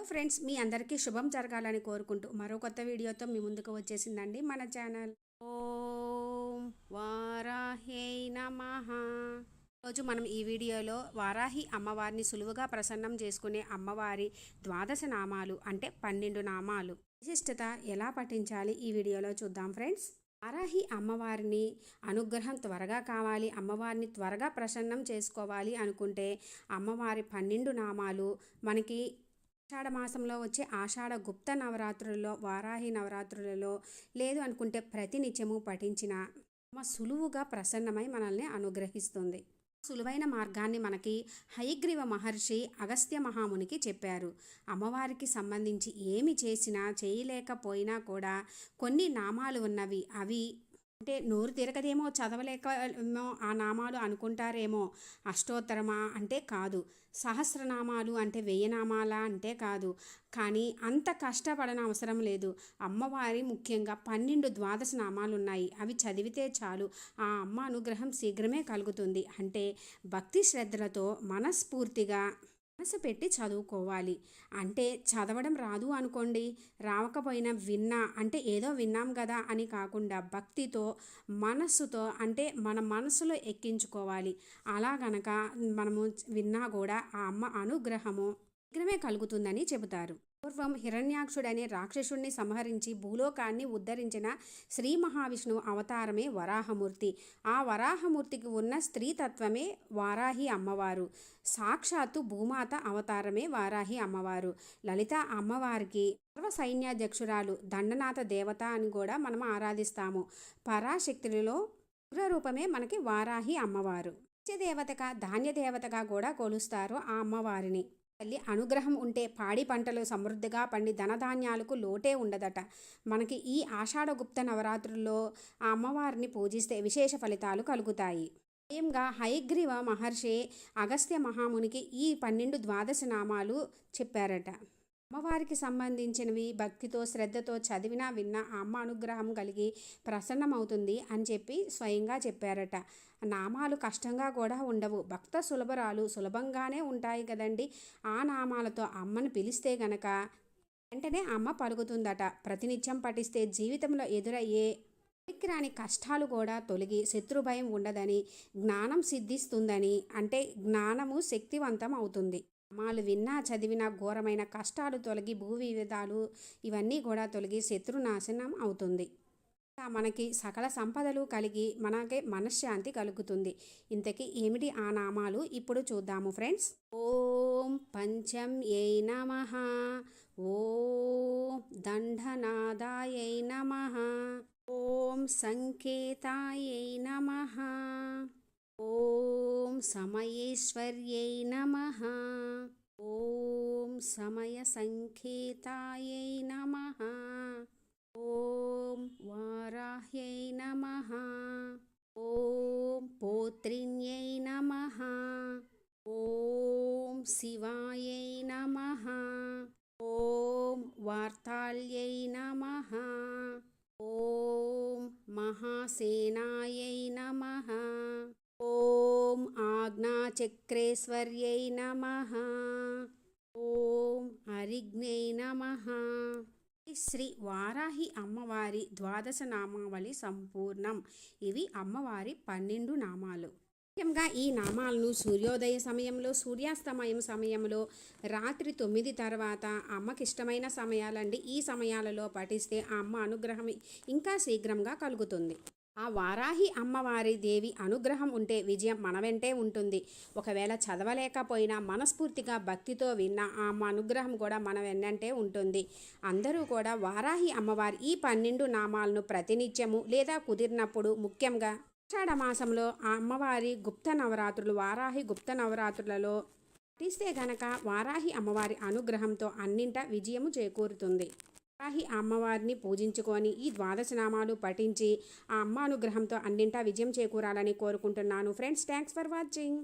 Hello friends మీ అందరికీ శుభం జరగాలని కోరుకుంటూ మరో కొత్త వీడియోతో మీ ముందుకు వచ్చేసిందండి మన ఛానల్. ఓం వారాహే నమ. రోజు మనం ఈ వీడియోలో వారాహి అమ్మవారిని సులువుగా ప్రసన్నం చేసుకునే అమ్మవారి ద్వాదశ నామాలు అంటే పన్నెండు నామాలు. విశిష్టత ఎలా పఠించాలి ఈ వీడియోలో చూద్దాం ఫ్రెండ్స్. వారాహి అమ్మవారిని అనుగ్రహం త్వరగా కావాలి అమ్మవారిని త్వరగా ప్రసన్నం చేసుకోవాలి అనుకుంటే అమ్మవారి పన్నెండు నామాలు మనకి ఆషాఢ మాసంలో వచ్చే ఆషాఢ గుప్త నవరాత్రులలో వారాహి నవరాత్రులలో లేదు అనుకుంటే ప్రతి నిత్యము పఠించిన అమ్మ సులువుగా ప్రసన్నమై మనల్ని అనుగ్రహిస్తుంది. సులువైన మార్గాన్ని మనకి హయగ్రీవ మహర్షి అగస్త్య మహామునికి చెప్పారు. అమ్మవారికి సంబంధించి ఏమి చేసినా చేయలేకపోయినా కూడా కొన్ని నామాలు ఉన్నవి అవి అంటే నోరు తిరగదేమో చదవలేకేమో ఆ నామాలు అనుకుంటారేమో అష్టోత్తరమా అంటే కాదు. సహస్రనామాలు అంటే వెయ్యి నామాలా అంటే కాదు. కానీ అంత కష్టపడన అవసరం లేదు. అమ్మవారి ముఖ్యంగా పన్నెండు ద్వాదశ నామాలు ఉన్నాయి అవి చదివితే చాలు. ఆ అమ్మ అనుగ్రహం శీఘ్రమే కలుగుతుంది. అంటే భక్తి శ్రద్ధలతో మనస్ఫూర్తిగా మనసు పెట్టి చదువుకోవాలి. అంటే చదవడం రాదు అనుకోండి. రావకపోయినా విన్నా అంటే ఏదో విన్నాం కదా అని కాకుండా భక్తితో మనస్సుతో అంటే మన మనసులో ఎక్కించుకోవాలి. అలా గనక మనము విన్నా కూడా ఆ అమ్మ అనుగ్రహము శీఘ్రమే కలుగుతుందని చెబుతారు. పూర్వం హిరణ్యాక్షుడనే రాక్షసుణ్ణి సంహరించి భూలోకాన్ని ఉద్ధరించిన శ్రీ మహావిష్ణువు అవతారమే వరాహమూర్తి. ఆ వరాహమూర్తికి ఉన్న స్త్రీతత్వమే వారాహి అమ్మవారు. సాక్షాత్తు భూమాత అవతారమే వారాహి అమ్మవారు. లలిత అమ్మవారికి సర్వ సైన్యాధ్యక్షురాలు దండనాథ దేవత అని కూడా మనం ఆరాధిస్తాము. పరాశక్తులలో ఉగ్రరూపమే మనకి వారాహి అమ్మవారు. దేవతగా ధాన్య దేవతగా కూడా కొలుస్తారు ఆ అమ్మవారిని. తల్లి అనుగ్రహం ఉంటే పాడి పంటలు సమృద్ధిగా పండి ధనధాన్యాలకు లోటే ఉండదట. మనకి ఈ ఆషాఢగుప్త నవరాత్రుల్లో ఆ అమ్మవారిని పూజిస్తే విశేష ఫలితాలు కలుగుతాయి. స్వయంగా హయగ్రీవ మహర్షి అగస్త్య మహామునికి ఈ పన్నెండు ద్వాదశ నామాలు చెప్పారట. అమ్మవారికి సంబంధించినవి భక్తితో శ్రద్ధతో చదివినా విన్నా అమ్మ అనుగ్రహం కలిగి ప్రసన్నమవుతుంది అని చెప్పి స్వయంగా చెప్పారట. నామాలు కష్టంగా కూడా ఉండవు. భక్త సులభరాలు సులభంగానే ఉంటాయి కదండి. ఆ నామాలతో అమ్మను పిలిస్తే గనక వెంటనే అమ్మ పలుకుతుందట. ప్రతినిత్యం పఠిస్తే జీవితంలో ఎదురయ్యే రాని కష్టాలు కూడా తొలగి శత్రుభయం ఉండదని జ్ఞానం సిద్ధిస్తుందని అంటే జ్ఞానము శక్తివంతం అవుతుంది. మాలు విన్నా చదివినా ఘోరమైన కష్టాలు తొలగి భూ వివిధాలు ఇవన్నీ కూడా తొలగి శత్రునాశనం అవుతుంది. మనకి సకల సంపదలు కలిగి మనకే మనశ్శాంతి కలుగుతుంది. ఇంతకీ ఏమిటి ఆ నామాలు? ఇప్పుడు చూద్దాము ఫ్రెండ్స్. ఓం పంచం ఏ నమ. ఓం దండనాదాయ నమ. ఓం సంకేతాయై నమ. ఓం సమయేశ్వర్యై నమ. ఓం సమయ సంకేతాయై నమ. ఓం వారాహ్యై నమ. ఓం పోత్రిణ్యై నమ. ఓం శివాయై నమ. ఓం వార్తాళ్యై నమ. ఓం మహాసేనాయై నమ. ఓం ఆజ్ఞాచక్రేశ్వర్యై నమ. ఓం హరిజ్ఞై నమ. శ్రీ వారాహి అమ్మవారి ద్వాదశ నామావళి సంపూర్ణం. ఇవి అమ్మవారి పన్నెండు నామాలు. ముఖ్యంగా ఈ నామాలను సూర్యోదయ సమయంలో సూర్యాస్తమయం సమయంలో రాత్రి తొమ్మిది తర్వాత అమ్మకి ఇష్టమైన సమయాలండి. ఈ సమయాలలో పఠిస్తే ఆ అమ్మ అనుగ్రహం ఇంకా శీఘ్రంగా కలుగుతుంది. ఆ వారాహి అమ్మవారి దేవి అనుగ్రహం ఉంటే విజయం మన వెంటే ఉంటుంది. ఒకవేళ చదవలేకపోయినా మనస్ఫూర్తిగా భక్తితో విన్న ఆ అమ్మ అనుగ్రహం కూడా మన వెన్నంటే ఉంటుంది. అందరూ కూడా వారాహి అమ్మవారి ఈ పన్నెండు నామాలను ప్రతినిత్యము లేదా కుదిరినప్పుడు ముఖ్యంగా ఆషాఢ మాసంలో ఆ అమ్మవారి గుప్త నవరాత్రులు వారాహి గుప్త నవరాత్రులలో పఠిస్తే గనక వారాహి అమ్మవారి అనుగ్రహంతో అన్నింట విజయము చేకూరుతుంది. వారాహి అమ్మవారిని పూజించుకొని ఈ ద్వాదశ నామాలు పఠించి ఆ అమ్మ అనుగ్రహంతో అన్నింటా విజయం చేకూరాలని కోరుకుంటున్నాను. Friends thanks for watching.